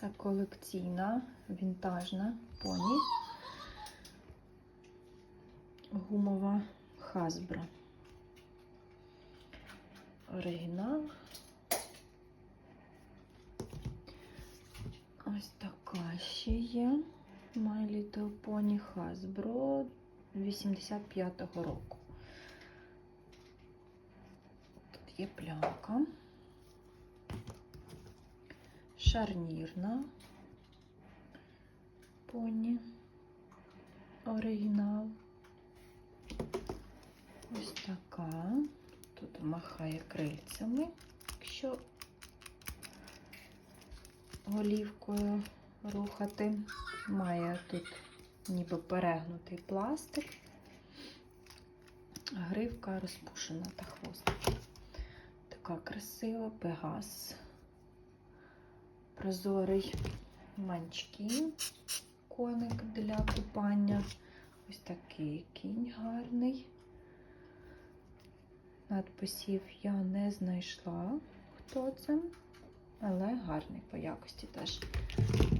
Це колекційна, вінтажна поні. Гумова Hasbro. Оригінал. Ось така ще є. My Pony Hasbro 85-го року. Тут є плямка. Шарнірна. Поні. Оригінал. Ось така. Тут махає крильцями, якщо голівкою рухати. Має тут ніби перегнутий пластик. Гривка розпушена та хвостик. Така красива, пегас. Прозорий манчкін, коник для купання. Ось такий кінь гарний. Надписів я не знайшла, хто це, але гарний по якості теж.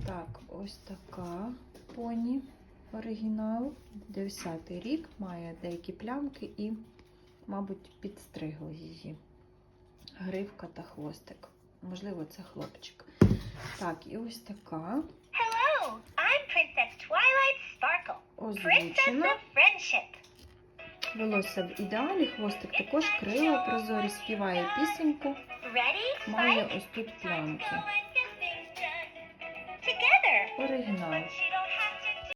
Так, ось така поні оригінал. 10-й рік, має деякі плямки і, мабуть, підстригли її. Гривка та хвостик. Можливо, це хлопчик. Так, і ось така Hello, I'm Princess Twilight Sparkle, Princess of Friendship. Волосся в ідеалі, хвостик також крила, прозорі співає пісеньку. Ready? Має ось тут плямки. Оригінал.